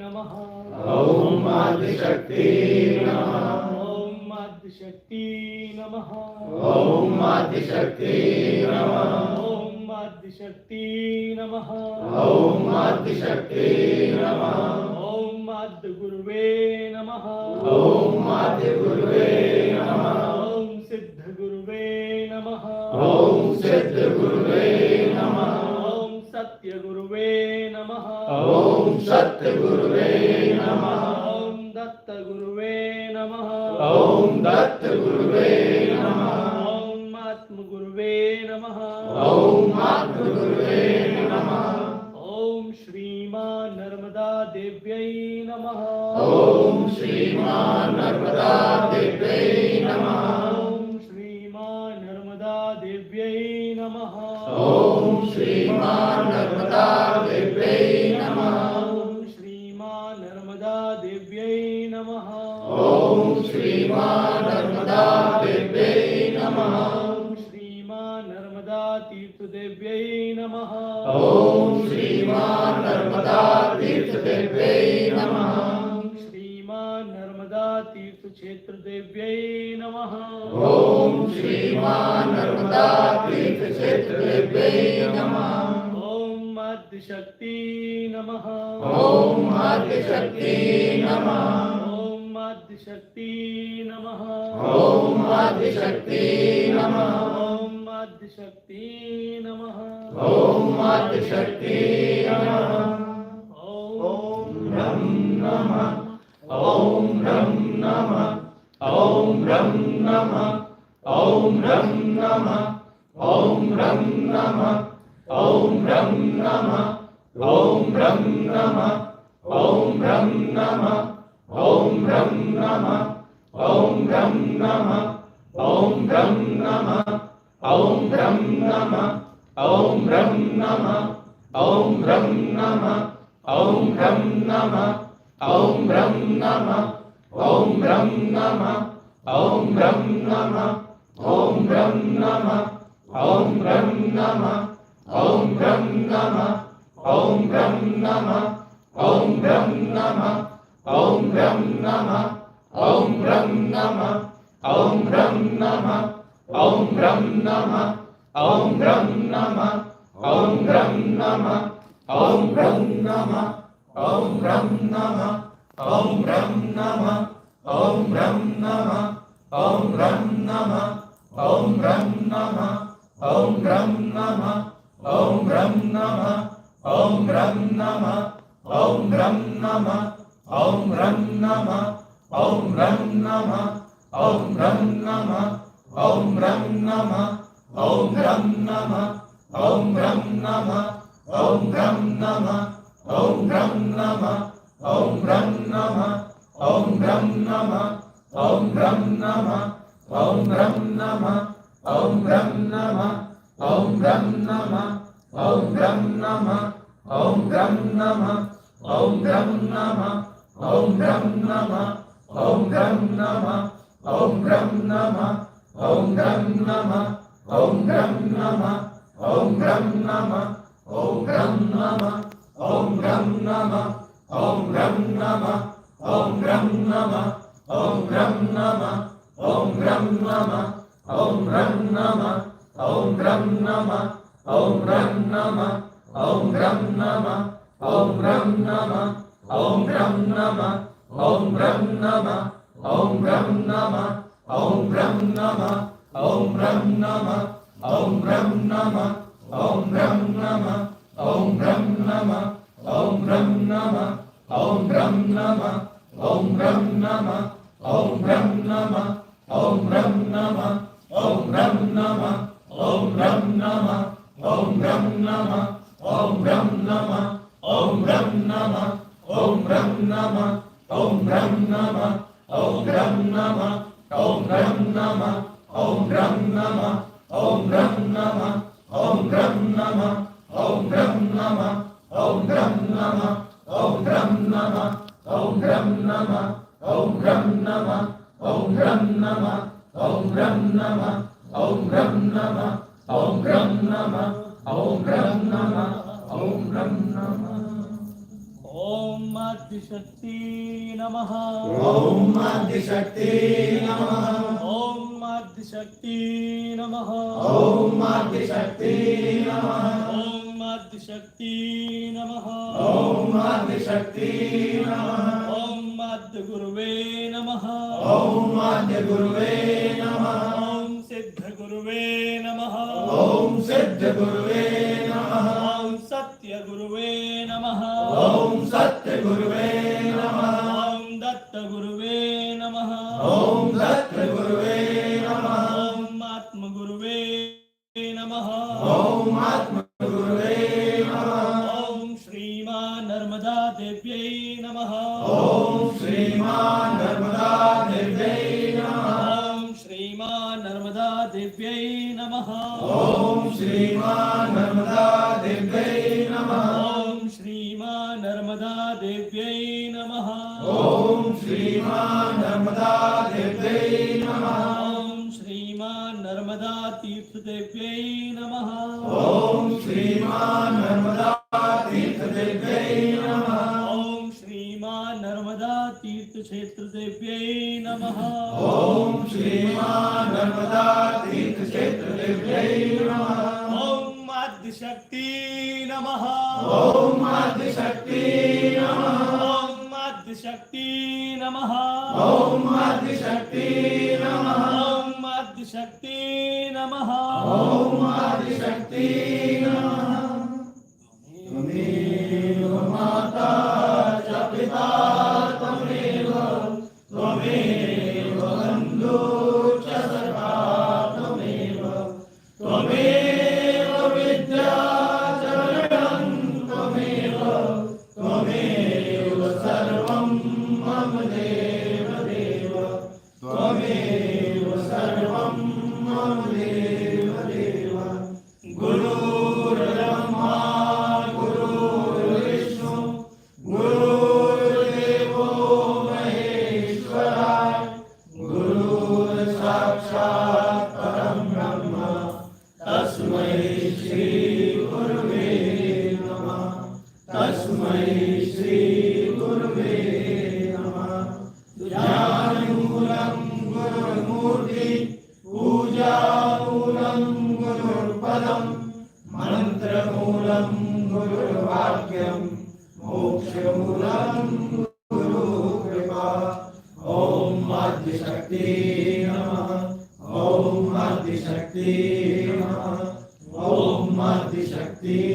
नमः ॐ आदिशक्ति नमः ॐ आदिशक्ति नमः ॐ आदिशक्ति नमः ॐ आदिशक्ति नमः ॐ आदिशक्ति नमः ॐ आद्यगुरुवे नमः ॐ आदिगुरुवे नमः ॐ सिद्धगुरुवे नमः ॐ सिद्धगुरुवे नमः ॐ सत्यगुरुवे नमः। ॐ सत्यगुरुवे नमः। ॐ दत्तगुरुवे नमः। ॐ दत्तगुरुवे नमः। ॐ आत्मगुरुवे नमः। ॐ आत्मगुरुवे नमः। ॐ श्रीमा नर्मदा देव्यै नमः। ॐ श्रीमान् नर्मदा देव्यै नमः। ॐ श्रीमा नर्मदा देव्यै नमः। ॐ श्रीमान् नर्मदा नर्मदा देव्यै नमः। ॐ श्रीमान् नर्मदा देव्यै नमः। श्रीमा नर्मदा तीर्थदेव्यै नमः। ॐ श्रीमा नर्मदा तीर्थदेव्यै नमः। श्रीमा नर्मदा तीर्थक्षेत्रदेव्यै नमः। ॐ श्रीमान् नर्मदा तीर्थक्षेत्रदेव्यै नमः। मातृशक्ति नम ओं मातृशक्ति नम ओं मातृशक्ति नम ओं मातृशक्ति नम ओं मातृशक्ति नम ओं मातृशक्ति नमः ओम रम नमः ओम रम नमः ओम रम नमः ओम रम नमः ओम रम नमः ॐ रं नमः ॐ रं नमः ॐ रं नमः ॐ रं नमः ॐ रं नमः ॐ रं नमः ॐ रं नमः ॐ रं नमः ॐ रं नमः ॐ रं नमः ॐ रं नमः ॐ रं नमः ॐ रं नमः ॐ रं नमः ॐ रं नमः ॐ रं नमः ॐ रं नमः ॐ रं नमः ॐ रं नमः ॐ रं नमः ॐ रं नमः ॐ रं नमः ॐ रं नमः ॐ रं नमः ॐ रं नमः ॐ रं नमः ॐ रं नमः ॐ रं नमः ॐ रं नमः ॐ रं नमः ॐ रं नमः ॐ रं नमः ॐ रं नमः ॐ रं नमः ॐ रं नमः ॐ रं नमः ॐ रं नमः ॐ रं नमः ॐ रं नमः ॐ रं नमः ॐ रं नमः ॐ रं नमः ॐ रं नमः ॐ रं नमः ॐ रं नमः ॐ रं नमः ॐ रं नमः ॐ रं नमः ॐ रं नमः ॐ रं नमः ॐ रं नमः ॐ रं नमः ॐ रं नमः ॐ रं नमः ॐ रं नमः ॐ रं नमः ॐ रं नमः ॐ रं नमः ॐ रं नमः ॐ रं नमः ॐ रं नमः ॐ रं नमः ॐ रं नमः ॐ रं नमः ॐ रं नमः ॐ रं नमः ॐ रं नमः ॐ रं नमः ॐ रं नमः ॐ रं नमः ॐ रं नमः ॐ रं नमः ॐ रं नमः ॐ रं नमः ॐ रं नमः ॐ रं नमः ॐ रं नमः ॐ रं नमः ॐ रं नमः ॐ रं नमः ॐ रं नमः ॐ रं नमः Om Ram Nama, Om Ram Nama, Om Ram Nama, Om Ram Nama, Om Ram Nama, Om Ram Nama, Om Ram Nama, Om Ram Nama, Om Ram Nama, Om Ram Nama, Om Ram Nama, Om Ram Nama, Om Ram Nama, Om Ram Nama, Om Ram Nama, Om Ram Nama, Om Ram Nama, Om Ram Nama, ॐ रं नमः ॐ रं नमः ॐ रं नमः ॐ रं नमः ॐ आदिशक्ति नमः ॐ आदिशक्ति नमः ॐ आदिशक्ति नमः ॐ आदिशक्ति नमः ॐ आदिशक्ति नमः ॐ आदिशक्ति नमः ॐ आद्यगुरुवे नमः ॐ आद्यगुरुवे नमः आत्मगुरुवे नमः। ॐ आत्मगुरुवे नमः ॐ श्रीमान् नर्मदा देव्यै नमः। ॐ श्रीमान् नर्मदा देव्यै नमः। ॐ श्रीमान् नर्मदा देव्यै नमः। ॐ श्रीमान् नर्मदा देव्यै नमः ॐ श्रीमान् नर्मदा देव्यै नमः ॐ श्रीमान् नर्मदा देव्यै नमः। नर्मदा तीर्थदेव्यै नमः। ॐ श्रीमान् नर्मदा तीर्थदेव्यै नमः। ॐ श्रीमान् नर्मदा तीर्थक्षेत्रदेव्यै नमः। ॐ श्रीमान् नर्मदा तीर्थक्षेत्रदेव्यै नमः। ॐ आदिशक्ति नमः। ॐ आदिशक्ति नमः। ॐ आदिशक्ति नमः। ॐ आदिशक्ति नमः। ॐ आदिशक्ति नमः। ओम आदिशक्ति नमः। आदिशक्ति नमः। ॐ आदिशक्ति नमः। आदिशक्ति